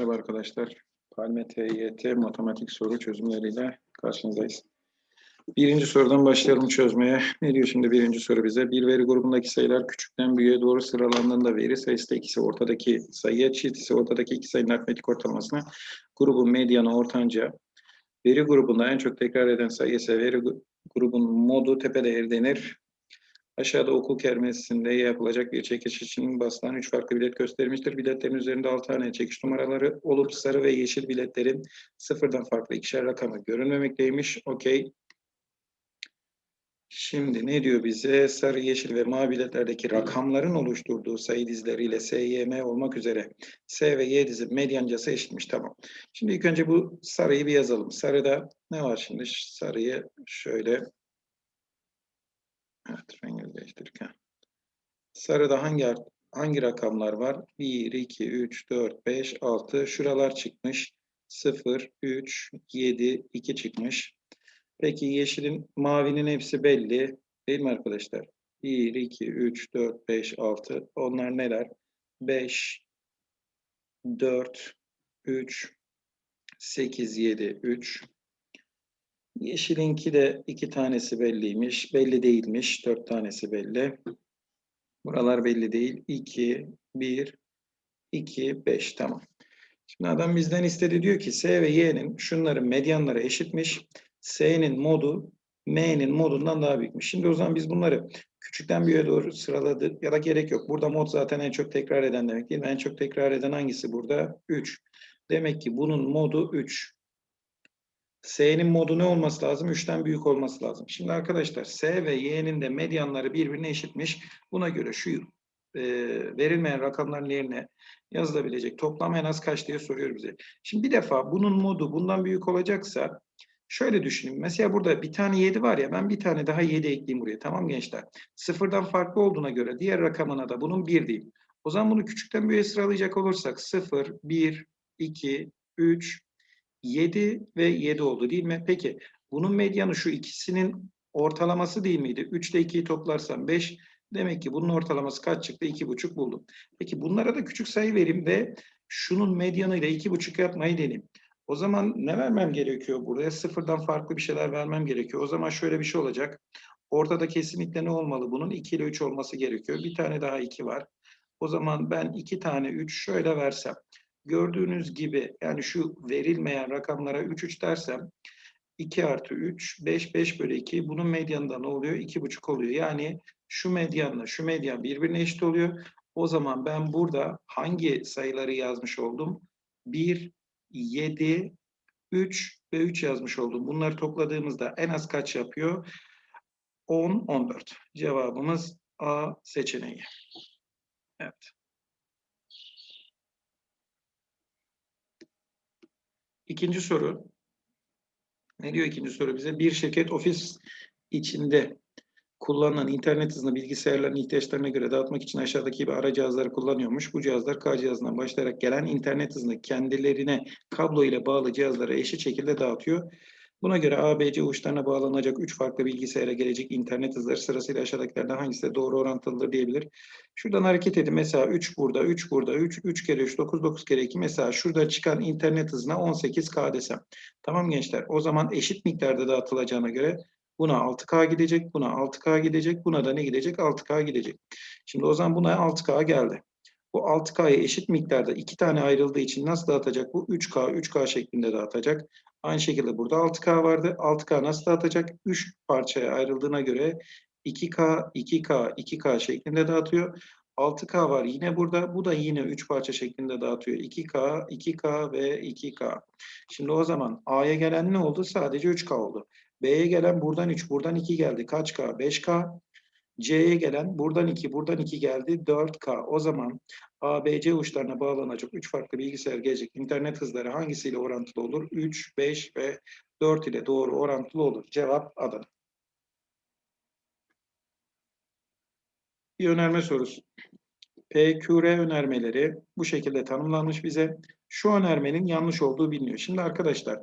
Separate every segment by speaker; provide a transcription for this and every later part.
Speaker 1: Merhaba arkadaşlar. Palme TYT matematik soru çözümleriyle karşınızdayız. Birinci sorudan başlayalım çözmeye. Ne diyor şimdi birinci soru bize? Bir veri grubundaki sayılar küçükten büyüğe doğru sıralandığında veri sayısı da ikisi ortadaki sayıya çift ise ortadaki iki sayının aritmetik ortalamasına grubun medyanı ortanca veri grubunda en çok tekrar eden sayı ise veri grubun modu tepe değeri denir. Aşağıda okul kermesinde yapılacak bir çekiş için basılan üç farklı bilet gösterilmiştir. Biletlerin üzerinde 6 tane çekiş numaraları olup sarı ve yeşil biletlerin sıfırdan farklı ikişer rakamı görünmemekteymiş. Okey. Şimdi ne diyor bize? Sarı, yeşil ve mavi biletlerdeki rakamların oluşturduğu sayı dizileriyle S, Y, M olmak üzere S ve Y dizi medyancası eşitmiş. Tamam. Şimdi ilk önce bu sarıyı bir yazalım. Sarıda ne var şimdi? Sarıyı şöyle Evet, rengi ha. Sarıda hangi hangi rakamlar var? 1, 2, 3, 4, 5, 6. Şuralar çıkmış. 0, 3, 7, 2 çıkmış. Peki yeşilin, mavinin hepsi belli. Değil mi arkadaşlar? 1, 2, 3, 4, 5, 6. Onlar neler? 5, 4, 3, 8, 7, 3. Yeşilinki de iki tanesi belliymiş. Belli değilmiş. Dört tanesi belli. Buralar belli değil. 2, 1, 2, 5. Tamam. Şimdi adam bizden istedi diyor ki S ve Y'nin şunların medyanları eşitmiş. S'nin modu M'nin modundan daha büyükmüş. Şimdi o zaman biz bunları küçükten büyüğe doğru sıraladık ya da gerek yok. Burada mod zaten en çok tekrar eden demek değil mi? En çok tekrar eden hangisi burada? 3. Demek ki bunun modu 3. S'nin modu ne olması lazım? 3'ten büyük olması lazım. Şimdi arkadaşlar S ve Y'nin de medyanları birbirine eşitmiş. Buna göre şu e, verilmeyen rakamların yerine yazılabilecek toplam en az kaç diye soruyor bize. Şimdi bir defa bunun modu bundan büyük olacaksa şöyle düşünün. Mesela burada bir tane 7 var ya ben bir tane daha 7 ekleyeyim buraya. Tamam gençler. Sıfırdan farklı olduğuna göre diğer rakamına da bunun 1 diyeyim. O zaman bunu küçükten büyüğe sıralayacak olursak 0, 1, 2, 3, 7 ve 7 oldu değil mi? Peki bunun medyanı şu ikisinin ortalaması değil miydi? 3 ile 2'yi toplarsam 5. Demek ki bunun ortalaması kaç çıktı? 2,5 buldum. Peki bunlara da küçük sayı vereyim ve şunun medyanıyla 2,5 yapmayı deneyim. O zaman ne vermem gerekiyor buraya? Sıfırdan farklı bir şeyler vermem gerekiyor. O zaman şöyle bir şey olacak. Ortada kesinlikle ne olmalı? Bunun 2 ile 3 olması gerekiyor. Bir tane daha 2 var. O zaman ben 2 tane 3 şöyle versem. Gördüğünüz gibi yani şu verilmeyen rakamlara 3 3 dersem 2 artı 3, 5, 5 bölü 2. Bunun medyanında ne oluyor? 2,5 oluyor. Yani şu medyanla şu medyan birbirine eşit oluyor. O zaman ben burada hangi sayıları yazmış oldum? 1, 7, 3 ve 3 yazmış oldum. Bunları topladığımızda en az kaç yapıyor? 10, 14. Cevabımız A seçeneği. Evet. İkinci soru. Ne diyor ikinci soru bize? Bir şirket ofis içinde kullanılan internet hızını bilgisayarların ihtiyaçlarına göre dağıtmak için aşağıdaki gibi ara cihazları kullanıyormuş. Bu cihazlar K cihazından başlayarak gelen internet hızını kendilerine kablo ile bağlı cihazlara eşit şekilde dağıtıyor. Buna göre ABC uçlarına bağlanacak 3 farklı bilgisayara gelecek internet hızları sırasıyla aşağıdakilerden hangisi de doğru orantılıdır diyebilir. Şuradan hareket edin. Mesela 3 burada, 3 burada, 3, 3 kere 3, 9, 9 kere 2. Mesela şurada çıkan internet hızına 18K desem. Tamam gençler. O zaman eşit miktarda dağıtılacağına göre buna 6K gidecek, buna 6K gidecek, buna da ne gidecek? 6K gidecek. Şimdi o zaman buna 6K geldi. Bu 6K'ya eşit miktarda iki tane ayrıldığı için nasıl dağıtacak? Bu 3K, 3K şeklinde dağıtacak. Aynı şekilde burada 6K vardı. 6K nasıl dağıtacak? 3 parçaya ayrıldığına göre 2K, 2K, 2K şeklinde dağıtıyor. 6K var yine burada. Bu da yine 3 parça şeklinde dağıtıyor. 2K, 2K ve 2K. Şimdi o zaman A'ya gelen ne oldu? Sadece 3K oldu. B'ye gelen buradan 3, buradan 2 geldi. Kaç K? 5K. C'ye gelen buradan 2, buradan 2 geldi. 4K. O zaman ABC uçlarına bağlanacak 3 farklı bilgisayar gelecek internet hızları hangisiyle orantılı olur? 3, 5 ve 4 ile doğru orantılı olur. Cevap Adana. Bir önerme sorusu. PQR önermeleri bu şekilde tanımlanmış bize. Şu önermenin yanlış olduğu biliniyor. Şimdi arkadaşlar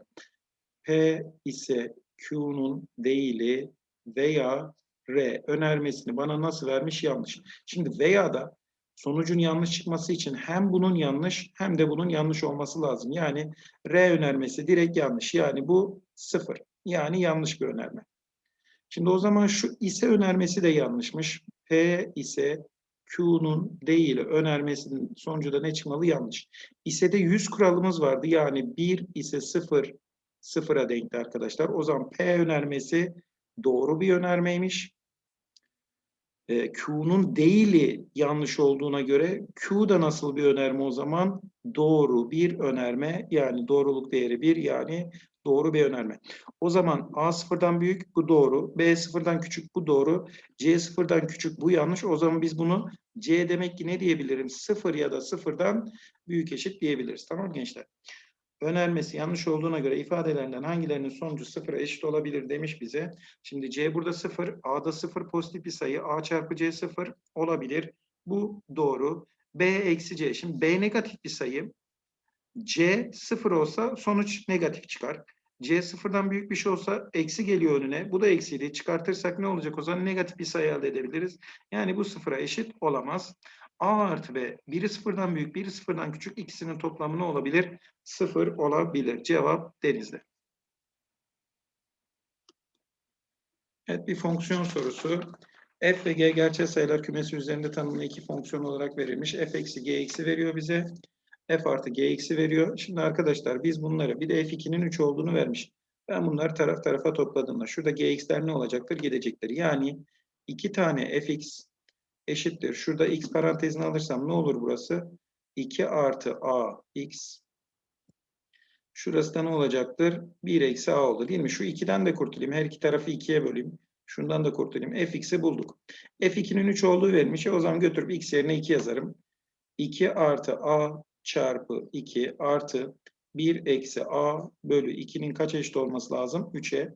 Speaker 1: P ise Q'nun değili veya R önermesini bana nasıl vermiş yanlış. Şimdi veya da sonucun yanlış çıkması için hem bunun yanlış hem de bunun yanlış olması lazım. Yani R önermesi direkt yanlış. Yani bu sıfır. Yani yanlış bir önerme. Şimdi o zaman şu ise önermesi de yanlışmış. P ise Q'nun değil önermesinin sonucu da ne çıkmalı? Yanlış. İse de 100 kuralımız vardı. Yani 1 ise 0 sıfıra denkti arkadaşlar. O zaman P önermesi doğru bir önermeymiş. E, Q'nun değili yanlış olduğuna göre Q da nasıl bir önerme o zaman? Doğru bir önerme yani doğruluk değeri 1 yani doğru bir önerme. O zaman A sıfırdan büyük bu doğru, B sıfırdan küçük bu doğru, C sıfırdan küçük bu yanlış. O zaman biz bunu C demek ki ne diyebilirim? Sıfır ya da sıfırdan büyük eşit diyebiliriz. Tamam gençler? Önermesi yanlış olduğuna göre ifadelerinden hangilerinin sonucu sıfıra eşit olabilir demiş bize. Şimdi C burada sıfır, A'da sıfır pozitif bir sayı, A çarpı C sıfır olabilir. Bu doğru. B eksi C. Şimdi B negatif bir sayı. C sıfır olsa sonuç negatif çıkar. C sıfırdan büyük bir şey olsa eksi geliyor önüne. Bu da eksiydi. Çıkartırsak ne olacak o zaman? Negatif bir sayı elde edebiliriz. Yani bu sıfıra eşit olamaz. A artı B biri sıfırdan büyük, biri sıfırdan küçük ikisinin toplamı ne olabilir? Sıfır olabilir. Cevap denizde. Evet bir fonksiyon sorusu. F ve G gerçel sayılar kümesi üzerinde tanımlı iki fonksiyon olarak verilmiş. F eksi G eksi veriyor bize. F artı G eksi veriyor. Şimdi arkadaşlar biz bunları bir de F2'nin 3 olduğunu vermiş. Ben bunları taraf tarafa topladığımda şurada Gx'ler ne olacaktır? Gidecektir. Yani iki tane Fx eşittir. Şurada x parantezini alırsam ne olur burası? 2 artı a x. Şurası da ne olacaktır? 1 eksi a oldu değil mi? Şu 2'den de kurtulayım. Her iki tarafı 2'ye böleyim. Şundan da kurtulayım. fx'i bulduk. f2'nin 3 olduğu verilmiş. O zaman götürüp x yerine 2 yazarım. 2 artı a çarpı 2 artı 1 eksi a bölü 2'nin kaç eşit olması lazım? 3'e.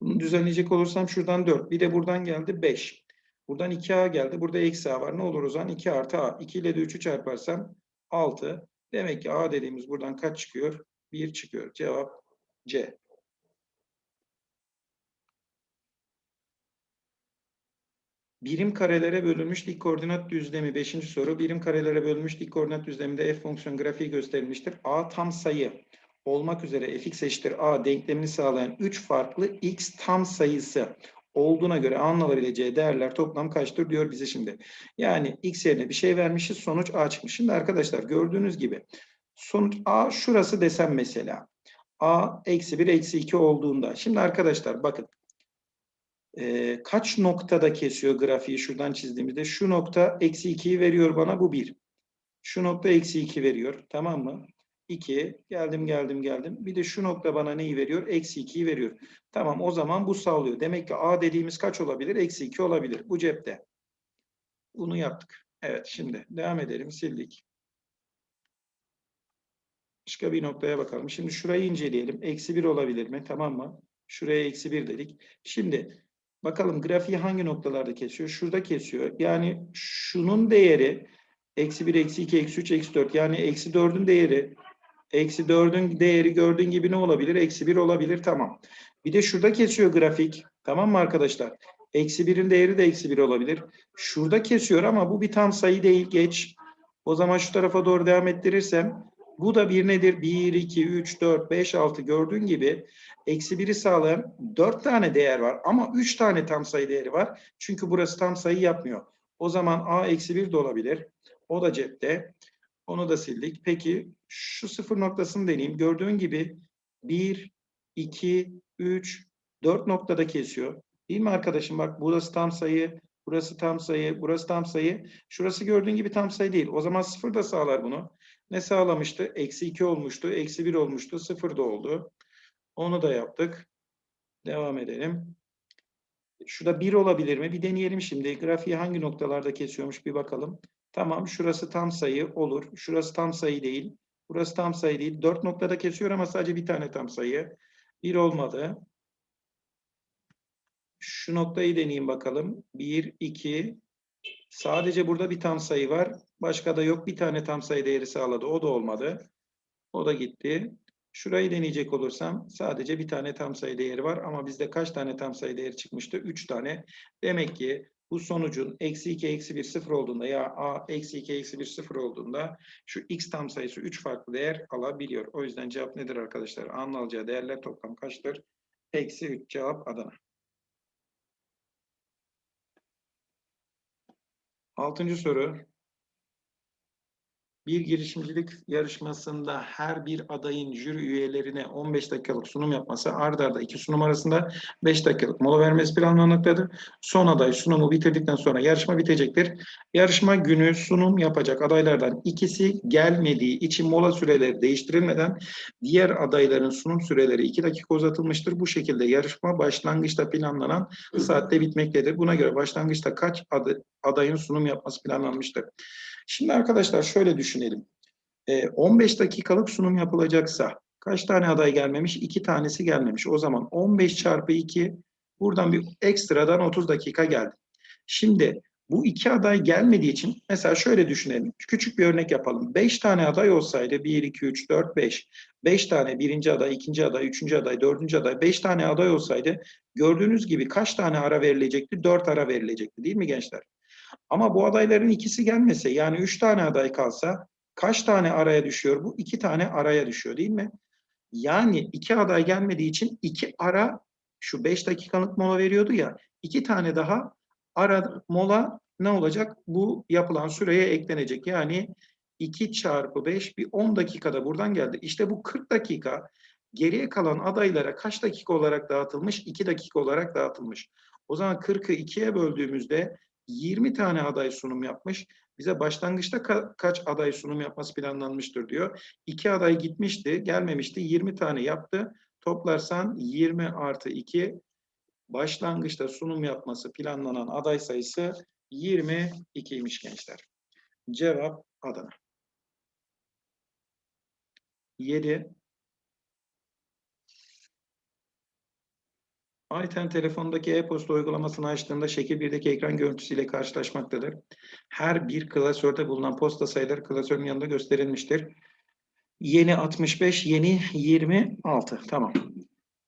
Speaker 1: Bunu düzenleyecek olursam şuradan 4. Bir de buradan geldi 5. Buradan 2a geldi. Burada eksi a var. Ne olur o zaman? 2 artı a. 2 ile de 3'ü çarparsam 6. Demek ki a dediğimiz buradan kaç çıkıyor? 1 çıkıyor. Cevap C. Birim karelere bölünmüş dik koordinat düzlemi 5. soru. Birim karelere bölünmüş dik koordinat düzleminde f fonksiyon grafiği gösterilmiştir. A tam sayı olmak üzere fx eşittir a denklemini sağlayan 3 farklı x tam sayısı olduğuna göre A'nın alabileceği değerler toplam kaçtır diyor bize şimdi. Yani x yerine bir şey vermişiz sonuç A çıkmış. Şimdi arkadaşlar gördüğünüz gibi sonuç A şurası desem mesela. A eksi 1 eksi 2 olduğunda. Şimdi arkadaşlar bakın. E, kaç noktada kesiyor grafiği şuradan çizdiğimizde? Şu nokta eksi 2'yi veriyor bana bu 1. Şu nokta eksi 2 veriyor. Tamam mı? 2 geldim geldim geldim. Bir de şu nokta bana neyi veriyor? Eksi 2'yi veriyor. Tamam o zaman bu sağlıyor. Demek ki A dediğimiz kaç olabilir? Eksi 2 olabilir. Bu cepte. Bunu yaptık. Evet şimdi devam edelim. Sildik. Başka bir noktaya bakalım. Şimdi şurayı inceleyelim. Eksi 1 olabilir mi? Tamam mı? Şuraya eksi 1 dedik. Şimdi bakalım grafiği hangi noktalarda kesiyor? Şurada kesiyor. Yani şunun değeri eksi 1, eksi 2, eksi 3, eksi 4. Yani eksi 4'ün değeri Eksi 4'ün değeri gördüğün gibi ne olabilir? Eksi 1 olabilir. Tamam. Bir de şurada kesiyor grafik. Tamam mı arkadaşlar? Eksi 1'in değeri de eksi 1 olabilir. Şurada kesiyor ama bu bir tam sayı değil. Geç. O zaman şu tarafa doğru devam ettirirsem bu da bir nedir? 1, 2, 3, 4, 5, 6 gördüğün gibi eksi 1'i sağlayan 4 tane değer var. Ama 3 tane tam sayı değeri var. Çünkü burası tam sayı yapmıyor. O zaman a eksi 1 de olabilir. O da cepte. Onu da sildik. Peki şu sıfır noktasını deneyeyim. Gördüğün gibi 1, 2, 3, 4 noktada kesiyor. Değil mi arkadaşım? Bak burası tam sayı, burası tam sayı, burası tam sayı. Şurası gördüğün gibi tam sayı değil. O zaman sıfır da sağlar bunu. Ne sağlamıştı? Eksi 2 olmuştu, eksi 1 olmuştu, sıfır da oldu. Onu da yaptık. Devam edelim. Şurada 1 olabilir mi? Bir deneyelim şimdi. Grafiği hangi noktalarda kesiyormuş bir bakalım. Tamam şurası tam sayı olur. Şurası tam sayı değil. Burası tam sayı değil. Dört noktada kesiyor ama sadece bir tane tam sayı. Bir olmadı. Şu noktayı deneyeyim bakalım. Bir, iki. Sadece burada bir tam sayı var. Başka da yok. Bir tane tam sayı değeri sağladı. O da olmadı. O da gitti. Şurayı deneyecek olursam sadece bir tane tam sayı değeri var. Ama bizde kaç tane tam sayı değeri çıkmıştı? Üç tane. Demek ki bu sonucun eksi 2 eksi 1 sıfır olduğunda ya a eksi 2 eksi 1 sıfır olduğunda şu x tam sayısı 3 farklı değer alabiliyor. O yüzden cevap nedir arkadaşlar? A'nın alacağı değerler toplam kaçtır? Eksi 3 cevap Adana. Altıncı soru. Bir girişimcilik yarışmasında her bir adayın jüri üyelerine 15 dakikalık sunum yapması ardarda arda iki sunum arasında 5 dakikalık mola vermesi planlanmaktadır. Son aday sunumu bitirdikten sonra yarışma bitecektir. Yarışma günü sunum yapacak adaylardan ikisi gelmediği için mola süreleri değiştirilmeden diğer adayların sunum süreleri 2 dakika uzatılmıştır. Bu şekilde yarışma başlangıçta planlanan saatte bitmektedir. Buna göre başlangıçta kaç adayın sunum yapması planlanmıştır? Şimdi arkadaşlar şöyle düşünelim. E, 15 dakikalık sunum yapılacaksa kaç tane aday gelmemiş? 2 tanesi gelmemiş. O zaman 15 çarpı 2 buradan bir ekstradan 30 dakika geldi. Şimdi bu iki aday gelmediği için mesela şöyle düşünelim. Küçük bir örnek yapalım. 5 tane aday olsaydı 1, 2, 3, 4, 5. 5 tane birinci aday, ikinci aday, üçüncü aday, dördüncü aday, 5 tane aday olsaydı gördüğünüz gibi kaç tane ara verilecekti? 4 ara verilecekti değil mi gençler? Ama bu adayların ikisi gelmese yani üç tane aday kalsa kaç tane araya düşüyor bu? İki tane araya düşüyor değil mi? Yani iki aday gelmediği için iki ara şu beş dakikalık mola veriyordu ya iki tane daha ara mola ne olacak? Bu yapılan süreye eklenecek. Yani 2 çarpı 5 bir 10 dakikada buradan geldi. İşte bu 40 dakika geriye kalan adaylara kaç dakika olarak dağıtılmış? 2 dakika olarak dağıtılmış. O zaman 40'ı 2'ye böldüğümüzde 20 tane aday sunum yapmış. Bize başlangıçta ka kaç aday sunum yapması planlanmıştır diyor. 2 aday gitmişti, gelmemişti. 20 tane yaptı. Toplarsan 20 artı 2 başlangıçta sunum yapması planlanan aday sayısı 22'ymiş gençler. Cevap Adana. 7 Ayten telefondaki e-posta uygulamasını açtığında şekil 1'deki ekran görüntüsüyle karşılaşmaktadır. Her bir klasörde bulunan posta sayıları klasörün yanında gösterilmiştir. Yeni 65, yeni 26. Tamam.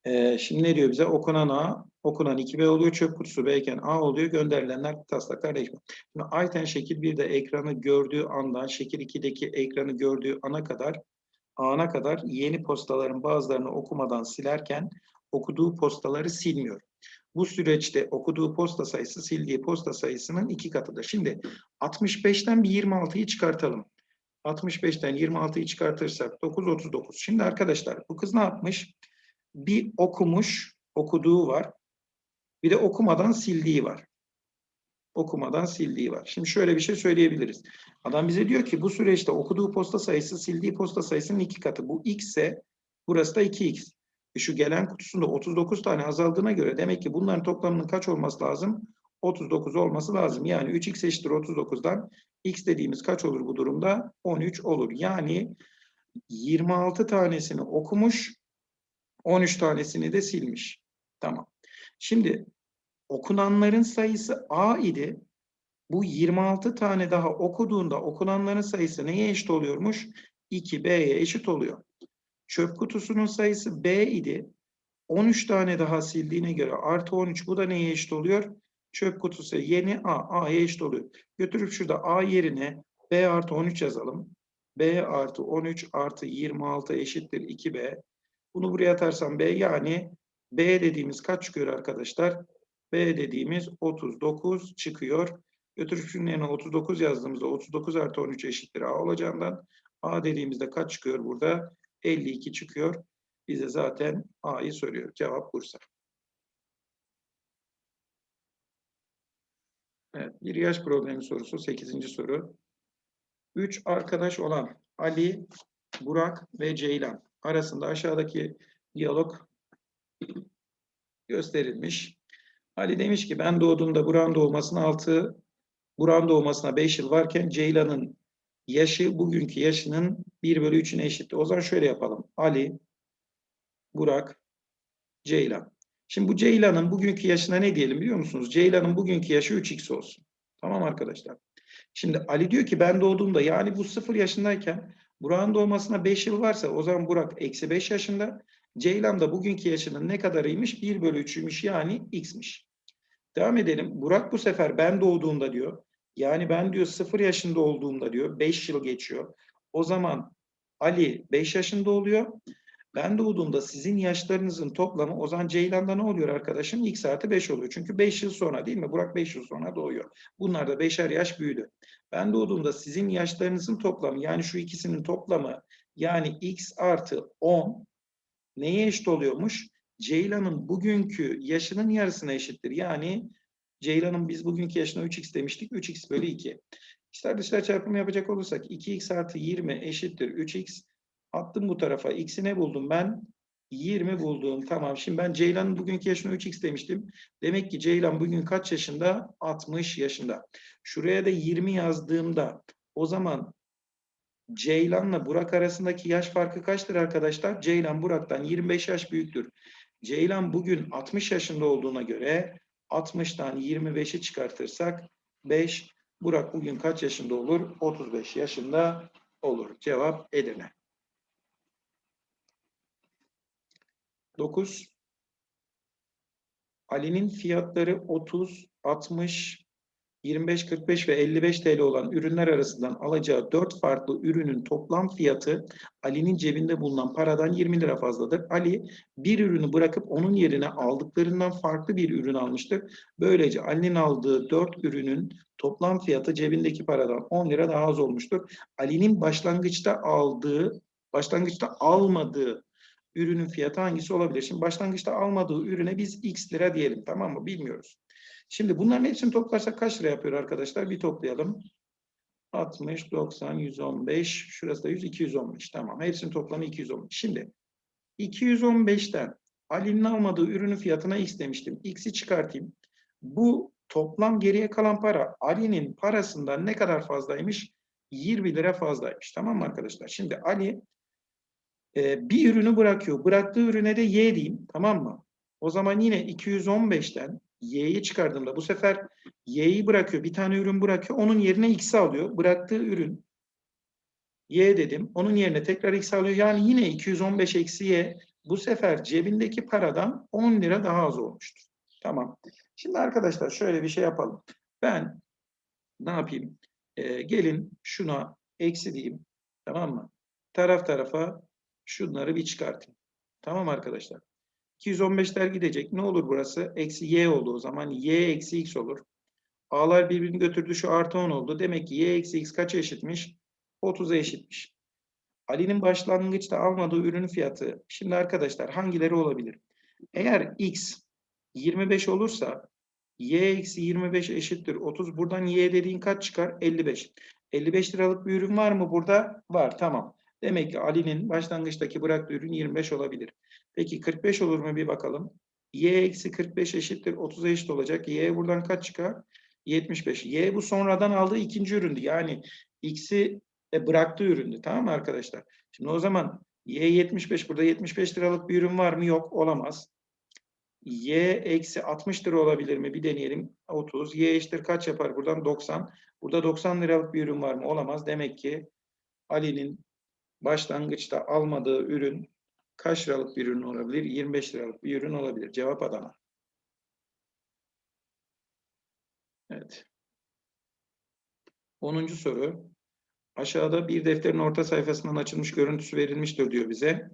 Speaker 1: Ee, şimdi ne diyor bize? Okunan A, okunan 2B oluyor. Çöp kutusu B A oluyor. Gönderilenler taslaklar değişmiyor. Şimdi Ayten şekil 1'de ekranı gördüğü andan şekil 2'deki ekranı gördüğü ana kadar ana kadar yeni postaların bazılarını okumadan silerken okuduğu postaları silmiyor. Bu süreçte okuduğu posta sayısı sildiği posta sayısının iki katıdır. Şimdi 65'ten bir 26'yı çıkartalım. 65'ten 26'yı çıkartırsak 9 39. Şimdi arkadaşlar bu kız ne yapmış? Bir okumuş, okuduğu var. Bir de okumadan sildiği var. Okumadan sildiği var. Şimdi şöyle bir şey söyleyebiliriz. Adam bize diyor ki bu süreçte okuduğu posta sayısı sildiği posta sayısının iki katı. Bu x ise burası da 2x. E şu gelen kutusunda 39 tane azaldığına göre demek ki bunların toplamının kaç olması lazım? 39 olması lazım. Yani 3x eşittir 39'dan x dediğimiz kaç olur bu durumda? 13 olur. Yani 26 tanesini okumuş, 13 tanesini de silmiş. Tamam. Şimdi okunanların sayısı A idi. Bu 26 tane daha okuduğunda okunanların sayısı neye eşit oluyormuş? 2B'ye eşit oluyor. Çöp kutusunun sayısı B idi. 13 tane daha sildiğine göre artı 13 bu da neye eşit oluyor? Çöp kutusu yeni A, A'ya eşit oluyor. Götürüp şurada A yerine B artı 13 yazalım. B artı 13 artı 26 eşittir 2B. Bunu buraya atarsam B yani B dediğimiz kaç çıkıyor arkadaşlar? B dediğimiz 39 çıkıyor. Götürüp şunun yerine 39 yazdığımızda 39 artı 13 eşittir A olacağından A dediğimizde kaç çıkıyor burada? 52 çıkıyor. Bize zaten A'yı soruyor. Cevap Bursa. Evet, bir yaş problemi sorusu. 8. soru. Üç arkadaş olan Ali, Burak ve Ceylan arasında aşağıdaki diyalog gösterilmiş. Ali demiş ki ben doğduğumda Burak'ın doğmasına 6, Burak'ın doğmasına 5 yıl varken Ceylan'ın yaşı bugünkü yaşının 1 bölü 3'üne eşit. O zaman şöyle yapalım. Ali, Burak, Ceylan. Şimdi bu Ceylan'ın bugünkü yaşına ne diyelim biliyor musunuz? Ceylan'ın bugünkü yaşı 3x olsun. Tamam arkadaşlar. Şimdi Ali diyor ki ben doğduğumda yani bu 0 yaşındayken Burak'ın doğmasına 5 yıl varsa o zaman Burak eksi 5 yaşında. Ceylan da bugünkü yaşının ne kadarıymış? 1 bölü 3'üymüş yani x'miş. Devam edelim. Burak bu sefer ben doğduğumda diyor. Yani ben diyor 0 yaşında olduğumda diyor 5 yıl geçiyor. O zaman Ali 5 yaşında oluyor. Ben doğduğumda sizin yaşlarınızın toplamı o zaman Ceylan'da ne oluyor arkadaşım? X artı 5 oluyor. Çünkü 5 yıl sonra değil mi? Burak 5 yıl sonra doğuyor. Bunlar da 5'er yaş büyüdü. Ben doğduğumda sizin yaşlarınızın toplamı yani şu ikisinin toplamı yani X artı 10 neye eşit oluyormuş? Ceylan'ın bugünkü yaşının yarısına eşittir. Yani Ceylan'ın biz bugünkü yaşına 3x demiştik. 3x bölü 2. İşler dışlar çarpımı yapacak olursak 2x artı 20 eşittir 3x. Attım bu tarafa. X'i ne buldum ben? 20 buldum. Tamam. Şimdi ben Ceylan'ın bugünkü yaşına 3x demiştim. Demek ki Ceylan bugün kaç yaşında? 60 yaşında. Şuraya da 20 yazdığımda o zaman Ceylan'la Burak arasındaki yaş farkı kaçtır arkadaşlar? Ceylan Burak'tan 25 yaş büyüktür. Ceylan bugün 60 yaşında olduğuna göre 60'tan 25'i çıkartırsak 5. Burak bugün kaç yaşında olur? 35 yaşında olur. Cevap Edirne. 9. Ali'nin fiyatları 30, 60, 25, 45 ve 55 TL olan ürünler arasından alacağı 4 farklı ürünün toplam fiyatı Ali'nin cebinde bulunan paradan 20 lira fazladır. Ali bir ürünü bırakıp onun yerine aldıklarından farklı bir ürün almıştır. Böylece Ali'nin aldığı 4 ürünün toplam fiyatı cebindeki paradan 10 lira daha az olmuştur. Ali'nin başlangıçta aldığı, başlangıçta almadığı ürünün fiyatı hangisi olabilir? Şimdi başlangıçta almadığı ürüne biz x lira diyelim tamam mı? Bilmiyoruz. Şimdi bunların hepsini toplarsak kaç lira yapıyor arkadaşlar? Bir toplayalım. 60, 90, 115, şurası da 100, 215. Tamam. Hepsinin toplamı 215. Şimdi 215'ten Ali'nin almadığı ürünün fiyatına x demiştim. X'i çıkartayım. Bu toplam geriye kalan para Ali'nin parasından ne kadar fazlaymış? 20 lira fazlaymış. Tamam mı arkadaşlar? Şimdi Ali e, bir ürünü bırakıyor. Bıraktığı ürüne de y diyeyim. Tamam mı? O zaman yine 215'ten y'yi çıkardığımda bu sefer y'yi bırakıyor. Bir tane ürün bırakıyor. Onun yerine x'i alıyor. Bıraktığı ürün y dedim. Onun yerine tekrar x alıyor. Yani yine 215 eksi y bu sefer cebindeki paradan 10 lira daha az olmuştur. Tamam. Şimdi arkadaşlar şöyle bir şey yapalım. Ben ne yapayım? Ee, gelin şuna eksi diyeyim. Tamam mı? Taraf tarafa şunları bir çıkartayım. Tamam arkadaşlar. 215'ler gidecek. Ne olur burası? Eksi y oldu o zaman. y eksi x olur. A'lar birbirini götürdü. Şu artı 10 oldu. Demek ki y eksi x kaça eşitmiş? 30'a eşitmiş. Ali'nin başlangıçta almadığı ürünün fiyatı. Şimdi arkadaşlar hangileri olabilir? Eğer x 25 olursa y eksi 25 eşittir 30. Buradan y dediğin kaç çıkar? 55. 55 liralık bir ürün var mı burada? Var. Tamam. Demek ki Ali'nin başlangıçtaki bıraktığı ürün 25 olabilir. Peki 45 olur mu bir bakalım. Y eksi 45 eşittir 30'a eşit olacak. Y buradan kaç çıkar? 75. Y bu sonradan aldığı ikinci üründü. Yani X'i e, bıraktığı üründü. Tamam mı arkadaşlar? Şimdi o zaman Y 75. Burada 75 liralık bir ürün var mı? Yok. Olamaz. Y eksi 60 lira olabilir mi? Bir deneyelim. 30. Y eşittir kaç yapar? Buradan 90. Burada 90 liralık bir ürün var mı? Olamaz. Demek ki Ali'nin başlangıçta almadığı ürün kaç liralık bir ürün olabilir? 25 liralık bir ürün olabilir. Cevap Adana. Evet. 10. soru. Aşağıda bir defterin orta sayfasından açılmış görüntüsü verilmiştir diyor bize.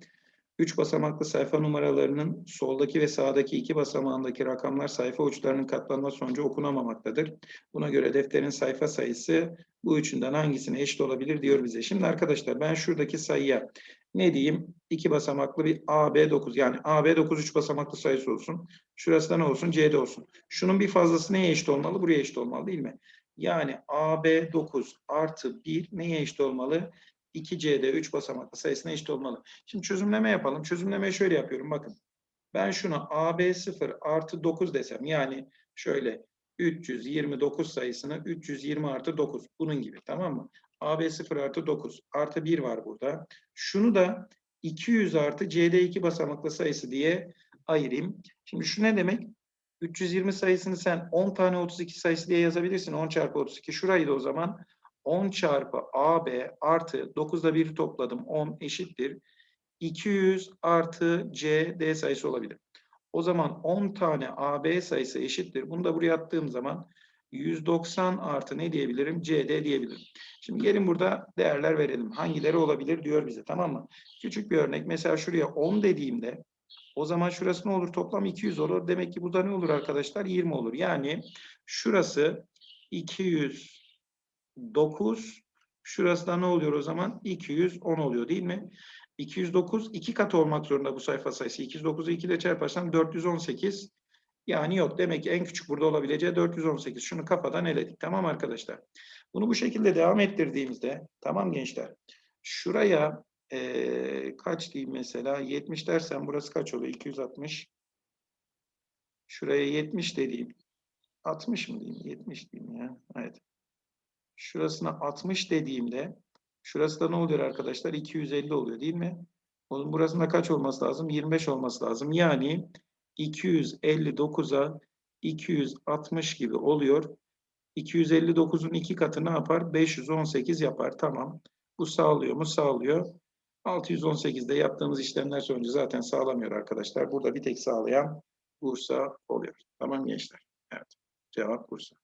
Speaker 1: 3 basamaklı sayfa numaralarının soldaki ve sağdaki iki basamağındaki rakamlar sayfa uçlarının katlanma sonucu okunamamaktadır. Buna göre defterin sayfa sayısı bu üçünden hangisine eşit olabilir diyor bize. Şimdi arkadaşlar ben şuradaki sayıya ne diyeyim? 2 basamaklı bir AB9 yani AB9 3 basamaklı sayısı olsun. Şurası da ne olsun? CD olsun. Şunun bir fazlası neye eşit olmalı? Buraya eşit olmalı değil mi? Yani AB9 artı 1 neye eşit olmalı? 2C'de 3 basamaklı sayısına eşit olmalı. Şimdi çözümleme yapalım. Çözümlemeyi şöyle yapıyorum bakın. Ben şuna AB0 artı 9 desem yani şöyle 329 sayısını 320 artı 9 bunun gibi tamam mı? AB0 artı 9 artı 1 var burada. Şunu da 200 artı CD2 basamaklı sayısı diye ayırayım. Şimdi şu ne demek? 320 sayısını sen 10 tane 32 sayısı diye yazabilirsin. 10 çarpı 32. Şurayı da o zaman 10 çarpı AB artı 9'da 1 topladım 10 eşittir. 200 artı CD sayısı olabilir. O zaman 10 tane AB sayısı eşittir. Bunu da buraya attığım zaman 190 artı ne diyebilirim? CD diyebilirim. Şimdi gelin burada değerler verelim. Hangileri olabilir diyor bize tamam mı? Küçük bir örnek. Mesela şuraya 10 dediğimde o zaman şurası ne olur? Toplam 200 olur. Demek ki bu da ne olur arkadaşlar? 20 olur. Yani şurası 209. Şurası da ne oluyor o zaman? 210 oluyor değil mi? 209 iki kat olmak zorunda bu sayfa sayısı. 209'u 2 ile çarparsam 418. Yani yok. Demek ki en küçük burada olabileceği 418. Şunu kafadan eledik. Tamam arkadaşlar. Bunu bu şekilde devam ettirdiğimizde tamam gençler. Şuraya eee, kaç diyeyim mesela 70 dersem burası kaç oluyor? 260. Şuraya 70 dediğim 60 mı diyeyim? 70 diyeyim ya. Evet. Şurasına 60 dediğimde şurası da ne oluyor arkadaşlar? 250 oluyor değil mi? Onun burasında kaç olması lazım? 25 olması lazım. Yani 259'a 260 gibi oluyor. 259'un iki katı ne yapar? 518 yapar. Tamam. Bu sağlıyor mu? Sağlıyor. 618'de yaptığımız işlemler sonucu zaten sağlamıyor arkadaşlar. Burada bir tek sağlayan Bursa oluyor. Tamam gençler. Evet. Cevap Bursa.